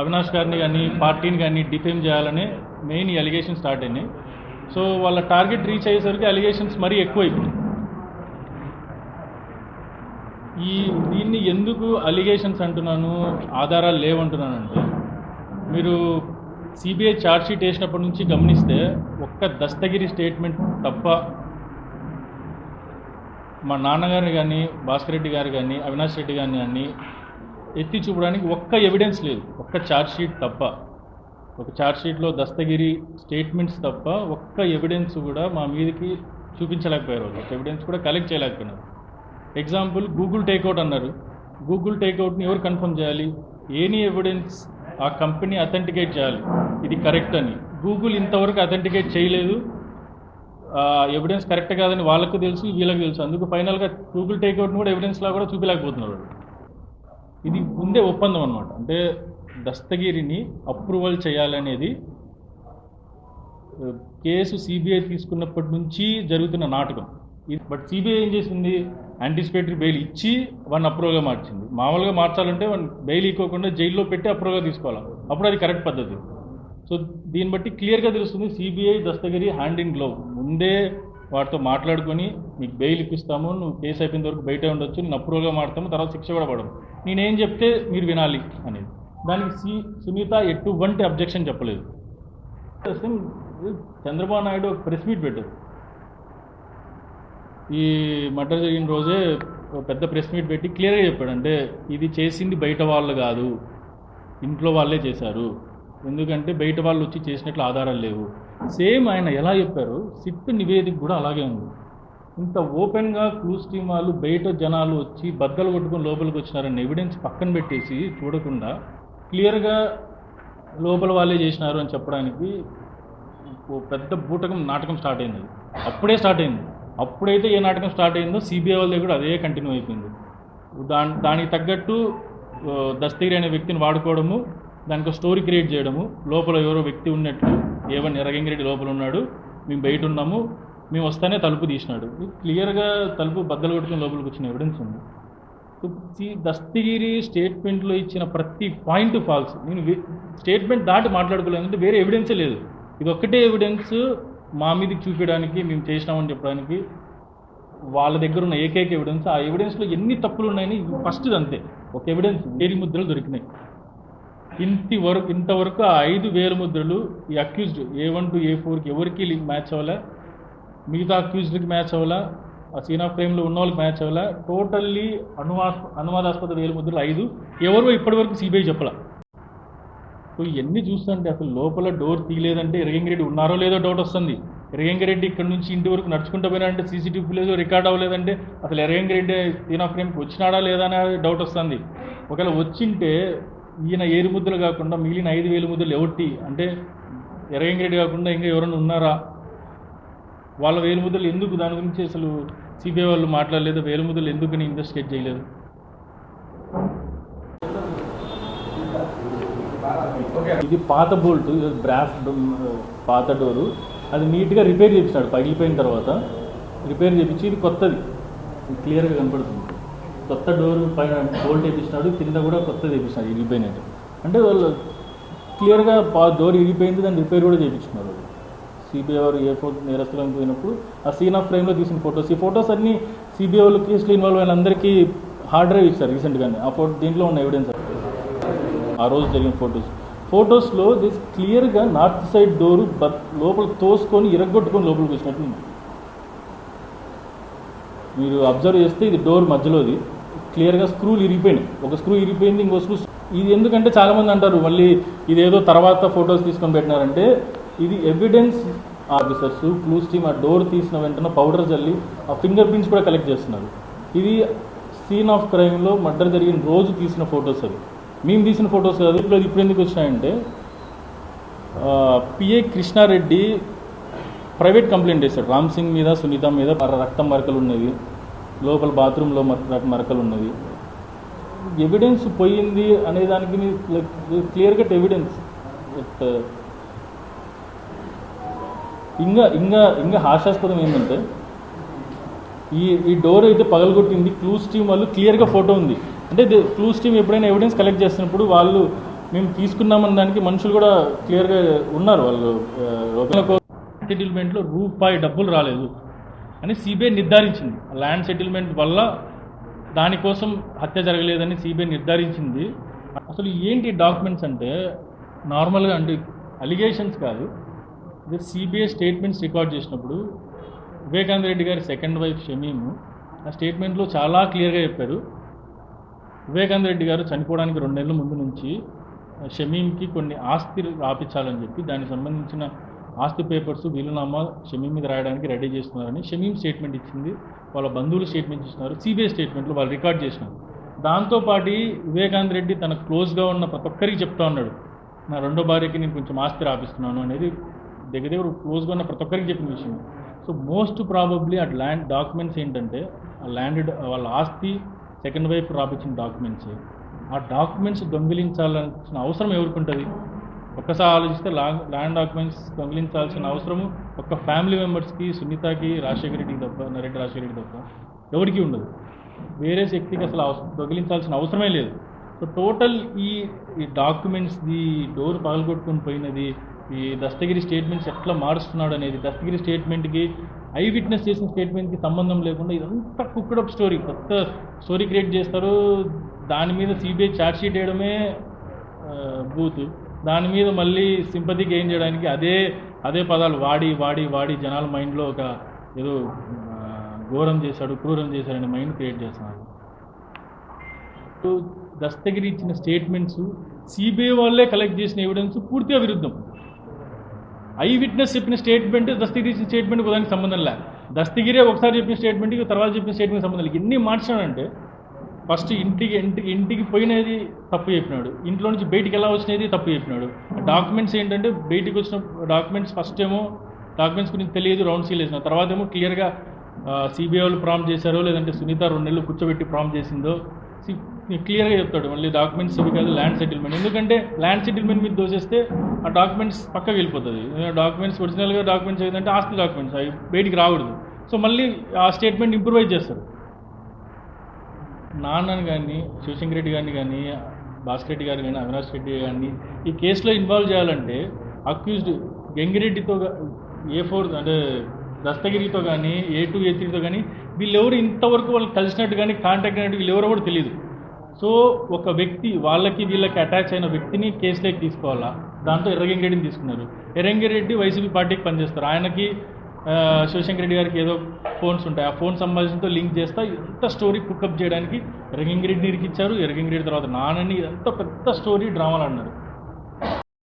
అవినాష్ గారిని కానీ పార్టీని కానీ డిఫేమ్ చేయాలని మెయిన్ ఈ అలిగేషన్ స్టార్ట్ అయినాయి సో వాళ్ళ టార్గెట్ రీచ్ అయ్యేసరికి అలిగేషన్స్ మరీ ఎక్కువైపోయినాయి ఈ దీన్ని ఎందుకు అలిగేషన్స్ అంటున్నాను ఆధారాలు లేవంటున్నానంటే మీరు సిబిఐ ఛార్జ్షీట్ వేసినప్పటి నుంచి గమనిస్తే ఒక్క దస్తగిరి స్టేట్మెంట్ తప్ప మా నాన్నగారిని కానీ భాస్కర్ రెడ్డి గారు కానీ అవినాష్ రెడ్డి గారిని కానీ ఎత్తి చూపడానికి ఒక్క ఎవిడెన్స్ లేదు. ఒక్క ఛార్జ్షీట్ తప్ప. ఒక ఛార్జ్షీట్లో దస్తగిరి స్టేట్మెంట్స్ తప్ప ఒక్క ఎవిడెన్స్ కూడా మా మీదకి చూపించలేకపోయారు. ఒక ఎవిడెన్స్ కూడా కలెక్ట్ చేయలేకపోయినారు. ఎగ్జాంపుల్ గూగుల్ టేక్అవుట్ అన్నారు. గూగుల్ టేక్అవుట్ని ఎవరు కన్ఫర్మ్ చేయాలి? ఎనీ ఎవిడెన్స్ ఆ కంపెనీ అథెంటికేట్ చేయాలి? ఇది కరెక్ట్ అని. గూగుల్ ఇంతవరకు అథెంటికేట్ చేయలేదు. ఎవిడెన్స్ కరెక్ట్ కాదని వాళ్ళకు తెలుసు వీళ్ళకి తెలుసు. అందుకు ఫైనల్గా గూగుల్ టేక్అవుట్ని కూడా ఎవిడెన్స్లా కూడా చూపించలేకపోతున్నారు ఇది ముందే ఒప్పందం అనమాట అంటే దస్తగిరిని అప్రూవల్ చేయాలనేది కేసు సిబిఐ తీసుకున్నప్పటి నుంచి జరుగుతున్న నాటకం. ఇది బట్ సిబిఐ ఏం చేసింది? యాంటిసిపేటరీ బెయిల్ ఇచ్చి వన్ అప్రూవల్గా మార్చింది. మామూలుగా మార్చాలంటే వన్ బెయిల్ ఇవ్వకుండా జైల్లో పెట్టి అప్రూవల్గా తీసుకోవాలి. అప్పుడు అది కరెక్ట్ పద్ధతి. సో దీన్ని బట్టి క్లియర్గా తెలుస్తుంది CBI Dastagiri hand in glove ముందే వాటితో మాట్లాడుకొని మీకు బెయిల్ ఇప్పిస్తాము నువ్వు కేసు అయిపోయిన వరకు బయట ఉండొచ్చు నేను అప్రూవల్గా మాడతాము తర్వాత శిక్ష కూడా పడము. నేనేం చెప్తే మీరు వినాలి అనేది. దానికి సి సునీత ఎటువంటి అబ్జెక్షన్ చెప్పలేదు. చంద్రబాబు నాయుడు ఒక ప్రెస్ మీట్ పెట్టారు. ఈ మర్డర్ జరిగిన రోజే ఒక పెద్ద ప్రెస్ మీట్ పెట్టి క్లియర్గా చెప్పాడు. అంటే ఇది చేసింది బయట వాళ్ళు కాదు. ఇంట్లో వాళ్ళే చేశారు. ఎందుకంటే బయట వాళ్ళు వచ్చి చేసినట్లు ఆధారాలు లేవు. సేమ్ ఆయన ఎలా చెప్పారు? సిట్ నివేదిక కూడా అలాగే ఉంది. ఇంత ఓపెన్గా క్లూస్ టీమ్ వాళ్ళు బయట జనాలు వచ్చి బద్దలు కొట్టుకొని లోపలికి వచ్చినారని ఎవిడెన్స్ పక్కన పెట్టేసి చూడకుండా క్లియర్గా లోపల వాళ్ళే చేసినారు అని చెప్పడానికి ఓ పెద్ద బూటకం నాటకం స్టార్ట్ అయింది. అప్పుడే స్టార్ట్ అయింది. అప్పుడైతే ఏ నాటకం స్టార్ట్ అయిందో సిబిఐ వాళ్ళ దగ్గర కూడా అదే కంటిన్యూ అయిపోయింది. దాని దానికి తగ్గట్టు దస్తగిరి అనే వ్యక్తిని వాడుకోవడము దానికి స్టోరీ క్రియేట్ చేయడము. లోపల ఎవరో వ్యక్తి ఉన్నట్లు ఏవన్ ఎర్రగంగిరెడ్డి లోపల ఉన్నాడు. మేము బయట ఉన్నాము. మేము వస్తానే తలుపు తీసినాడు. ఇది క్లియర్గా తలుపు బద్దలు కొట్టుకుని లోపలికి వచ్చిన ఎవిడెన్స్ ఉంది. దస్తగిరి స్టేట్మెంట్లో ఇచ్చిన ప్రతి పాయింట్ ఫాల్స్ నేను స్టేట్మెంట్ దాటి మాట్లాడుకోలేదు అంటే వేరే ఎవిడెన్సే లేదు. ఇది ఒక్కటే ఎవిడెన్స్ మా మీదకి చూపించడానికి మేము చేసినామని చెప్పడానికి వాళ్ళ దగ్గర ఉన్న ఏకైక ఎవిడెన్స్ ఆ ఎవిడెన్స్లో ఎన్ని తప్పులు ఉన్నాయని ఫస్ట్ అంతే. ఒక ఎవిడెన్స్ వేలి ముద్రలు దొరికినాయి. ఇంటి వరకు ఇంతవరకు ఆ ఐదు వేలు ముద్రలు ఈ accused A one to A ఫోర్కి ఎవరికి మ్యాచ్ అవ్వాలా? మిగతా అక్యూజ్డ్కి మ్యాచ్ అవ్వాలా? ఆ సీన్ ఆఫ్ క్రైమ్లో ఉన్న వాళ్ళకి మ్యాచ్ అవ్వాలా? టోటల్లీ అనువాస్ అనువాదాస్పద వేలు ముద్రలు ఐదు. ఎవరో ఇప్పటివరకు సిబిఐ చెప్పలా? సో ఇవన్నీ చూస్తుంటే అసలు లోపల డోర్ తీయలేదంటే ఇరగంగిరెడ్డి ఉన్నారో లేదో డౌట్ వస్తుంది. ఇరగంగిరెడ్డి ఇక్కడ నుంచి ఇంటి వరకు నడుచుకుంటూ పోయినాడంటే సీసీటీవీ ఫుటేజ్ రికార్డ్ అవ్వలేదంటే అసలు ఇరగంగిరెడ్డి సీన్ ఆఫ్ క్రైమ్కి వచ్చినాడా లేదా అనే డౌట్ వస్తుంది. ఒకవేళ వచ్చింటే ఈయన ఏడు ముద్దలు కాకుండా మిగిలిన ఐదు వేలు ముద్దలు ఎవరికి అంటే ఎరగంగిరెడ్డి కాకుండా ఇంకా ఎవరైనా ఉన్నారా? వాళ్ళ వేలు ముద్దలు ఎందుకు? దాని గురించి అసలు సిబిఐ వాళ్ళు మాట్లాడలేదు. వేలు ముద్దలు ఎందుకని ఇన్వెస్టిగేట్ చేయలేదు? ఇది పాత బోల్ట్ బ్రాస్ పాత డోరు. అది నీట్గా రిపేర్ చేపించాడు పగిలిపోయిన తర్వాత రిపేర్ చేపించి ఇది కొత్తది. ఇది క్లియర్గా కనపడుతుంది. కొత్త డోర్ పైన బోల్ట్ వేపించినాడు కింద కూడా కొత్తది వేపించినాడు ఇరిగిపోయినట్టు అంటే వాళ్ళు క్లియర్గా డోర్ ఇరిగిపోయింది దాన్ని రిపేర్ కూడా చేయించుకున్నారు సిబిఐ వారు ఏ ఫోర్ నేరస్తులను పోయినప్పుడు ఆ సీన్ ఆఫ్ ఫ్రేమ్లో తీసిన ఫొటోస్ ఈ ఫొటోస్ అన్ని సిబిఐ వాళ్ళు కేసులో ఇన్వాల్వ్ అయిన అందరికీ హార్డ్ డ్రైవ్ ఇచ్చారు రీసెంట్గానే ఆ ఫోటో దీంట్లో ఉన్న ఎవిడెన్స్ ఆ రోజు జరిగిన ఫొటోస్ ఫొటోస్లో దిస్ క్లియర్గా నార్త్ సైడ్ డోరు బత్ లోపల తోసుకొని ఇరగొట్టుకొని లోపలికి వచ్చినట్టు మీరు అబ్జర్వ్ చేస్తే ఇది డోర్ మధ్యలోది. క్లియర్గా స్క్రూలు ఇరిగిపోయినాయి ఒక స్క్రూ ఇరిగిపోయింది ఇంకో స్క్రూ ఇది ఎందుకంటే చాలామంది అంటారు మళ్ళీ ఇదేదో తర్వాత ఫొటోస్ తీసుకొని పెట్టినారంటే ఇది ఎవిడెన్స్ ఆఫీసర్స్ క్లూస్ టీమ్ ఆ డోర్ తీసిన వెంటనే పౌడర్ చల్లి ఆ ఫింగర్ ప్రింట్స్ కూడా కలెక్ట్ చేస్తున్నారు. ఇది సీన్ ఆఫ్ క్రైమ్లో మర్డర్ జరిగిన రోజు తీసిన ఫొటోస్ అవి. మేము తీసిన ఫొటోస్ కాదు ఇప్పుడు అది ఇప్పుడు ఎందుకు వచ్చినాయంటే పిఏ కృష్ణారెడ్డి ప్రైవేట్ కంప్లైంట్ చేశాడు. రామ్ సింగ్ మీద సునీత మీద రక్తం మరకలు ఉన్నవి. లోపల బాత్రూంలో మరకలు ఉన్నవి. ఎవిడెన్స్ పోయింది అనే దానికి క్లియర్ కట్ ఎవిడెన్స్. ఇంకా ఇంకా ఇంకా హాస్యాస్పదం ఏంటంటే ఈ ఈ డోర్ అయితే పగలగొట్టింది క్లూస్ టీమ్ వాళ్ళు క్లియర్గా ఫోటో ఉంది. అంటే క్లూస్ టీమ్ ఎప్పుడైనా ఎవిడెన్స్ కలెక్ట్ చేస్తున్నప్పుడు వాళ్ళు మేము తీసుకున్నామన్న దానికి మనుషులు కూడా క్లియర్గా ఉన్నారు వాళ్ళు సెటిల్మెంట్లో రూపాయి డబ్బులు రాలేదు. అని సిబిఐ నిర్ధారించింది. ల్యాండ్ సెటిల్మెంట్ వల్ల దానికోసం హత్య జరగలేదని సిబిఐ నిర్ధారించింది. అసలు ఏంటి డాక్యుమెంట్స్ అంటే నార్మల్గా అంటే అలిగేషన్స్ కాదు. ఇది సిబిఐ స్టేట్మెంట్స్ రికార్డ్ చేసినప్పుడు వివేకానంద రెడ్డి గారి సెకండ్ వైఫ్ షమీము ఆ స్టేట్మెంట్లో చాలా క్లియర్గా చెప్పారు. వివేకానంద రెడ్డి గారు చనిపోవడానికి రెండు నెలల ముందు నుంచి షమీమ్కి కొన్ని ఆస్తి రాపించాలని చెప్పి దానికి సంబంధించిన ఆస్తి పేపర్స్ వీలునామా షమీం మీద రాయడానికి రెడీ చేస్తున్నారని షమీం స్టేట్మెంట్ ఇచ్చింది. వాళ్ళ బంధువులు స్టేట్మెంట్ ఇస్తున్నారు. సిబిఐ స్టేట్మెంట్లు వాళ్ళు రికార్డ్ చేసినారు. దాంతోపాటి వివేకానంద రెడ్డి తన క్లోజ్గా ఉన్న ప్రతి ఒక్కరికి చెప్తా ఉన్నాడు. నా రెండో భార్యకి నేను కొంచెం ఆస్తి రాపిస్తున్నాను అనేది దగ్గర దగ్గర క్లోజ్గా ఉన్న ప్రతి ఒక్కరికి చెప్పిన విషయం. సో మోస్ట్ ప్రాబబ్లీ ఆ ల్యాండ్ డాక్యుమెంట్స్ ఏంటంటే ఆ ల్యాండ్ వాళ్ళ ఆస్తి సెకండ్ వైపు రాపించిన డాక్యుమెంట్స్. ఆ డాక్యుమెంట్స్ దొంగిలించాల్సిన అవసరం ఎవరికి ఉంటుంది? ఒక్కసారి ఆలోచిస్తే లా- ల్యాండ్ డాక్యుమెంట్స్ దొంగిలించాల్సిన అవసరము ఒక్క ఫ్యామిలీ మెంబర్స్కి సునీతకి రాజశేఖర రెడ్డికి తప్ప నరేంద్ర రాజశేఖర రెడ్డి తప్ప ఎవరికి ఉండదు. వేరే శక్తికి అసలు దొంగిలించాల్సిన అవసరమే లేదు. సో టోటల్ ఈ ఈ డాక్యుమెంట్స్ది డోర్ పగలగొట్టుకుని పోయినది ఈ దస్తగిరి స్టేట్మెంట్స్ ఎట్లా మారుస్తున్నాడు అనేది దస్తగిరి స్టేట్మెంట్కి ఐ విట్నెస్ చేసిన స్టేట్మెంట్కి సంబంధం లేకుండా ఇదంతా కుక్కడప్ స్టోరీ. కొత్త స్టోరీ క్రియేట్ చేస్తారు దాని మీద సిబిఐ ఛార్జ్ షీట్ వేయడమే బూత్. దాని మీద మళ్ళీ సింపతి గెయిన్ చేయడానికి అదే అదే పదాలు వాడి వాడి వాడి జనాల మైండ్లో ఒక ఏదో ఘోరం చేశాడు క్రూరం చేశాడని మైండ్ క్రియేట్ చేస్తున్నారు. సో దస్తగిరి ఇచ్చిన స్టేట్మెంట్స్ సిబిఐ వాళ్ళే కలెక్ట్ చేసిన ఎవిడెన్స్ పూర్తిగా విరుద్ధం ఐ విట్నెస్ చెప్పిన స్టేట్మెంట్ దస్తగిరి ఇచ్చిన స్టేట్మెంట్ దానికి సంబంధం లేదు దస్తగిరే ఒకసారి చెప్పిన స్టేట్మెంట్కి తర్వాత చెప్పిన స్టేట్మెంట్ సంబంధం లేదు. ఎన్ని మార్చాడంటే ఫస్ట్ ఇంటికి ఇంటికి ఇంటికి పోయినది తప్పు చెప్పినాడు. ఇంట్లో నుంచి బయటికి ఎలా వచ్చినది తప్పు చెప్పినాడు. డాక్యుమెంట్స్ ఏంటంటే బయటికి వచ్చిన డాక్యుమెంట్స్ ఫస్ట్ ఏమో డాక్యుమెంట్స్ గురించి తెలియదు రౌండ్ సీల్ వేసిన తర్వాత ఏమో క్లియర్గా సిబిఐ వాళ్ళు ప్రాంప్ చేశారో లేదంటే సునీత రెండు నెలలు కూర్చోబెట్టి ప్రాంప్ చేసిందో క్లియర్గా చెప్తాడు. మళ్ళీ డాక్యుమెంట్స్ ఇవి కాదు ల్యాండ్ సెటిల్మెంట్ ఎందుకంటే ల్యాండ్ సెటిల్మెంట్ మీద దోసేస్తే ఆ డాక్యుమెంట్స్ పక్కకి వెళ్ళిపోతుంది. డాక్యుమెంట్స్ ఒరిజినల్గా డాక్యుమెంట్స్ ఏదంటే ఆస్తి డాక్యుమెంట్స్ అవి బయటికి రాకూడదు. సో మళ్ళీ ఆ స్టేట్మెంట్ ఇంప్రూవైజ్ చేస్తారు. నాన్నని కానీ శివశంకర్ రెడ్డి గారిని కానీ భాస్కర్ రెడ్డి గారు కానీ అవినాష్ రెడ్డి కానీ ఈ కేసులో ఇన్వాల్వ్ చేయాలంటే అక్యూజ్డ్ గంగిరెడ్డితో ఏ ఫోర్ అంటే దస్తగిరితో కానీ ఏ టూ ఏ త్రీతో కానీ వీళ్ళెవరు ఇంతవరకు వాళ్ళు కలిసినట్టు కానీ కాంటాక్ట్ అయినట్టు వీళ్ళెవరో కూడా తెలియదు సో ఒక వ్యక్తి వాళ్ళకి వీళ్ళకి అటాచ్ అయిన వ్యక్తిని కేసులోకి తీసుకోవాలా? దాంతో ఎర్రగంగిరెడ్డిని తీసుకున్నారు. ఎర్రంగిరెడ్డి వైసీపీ పార్టీకి పనిచేస్తారు. ఆయనకి శివశంకర్ రెడ్డి గారికి ఏదో ఫోన్స్ ఉంటాయి. ఆ ఫోన్ సంబంధించినతో లింక్ చేస్తా ఇంత స్టోరీ కుకప్ చేయడానికి ఎర్రగంగిరెడ్డి ఇచ్చారు. ఎర్రగంగిరెడ్డి తర్వాత నానని ఎంత పెద్ద స్టోరీ డ్రామాలు అన్నారు.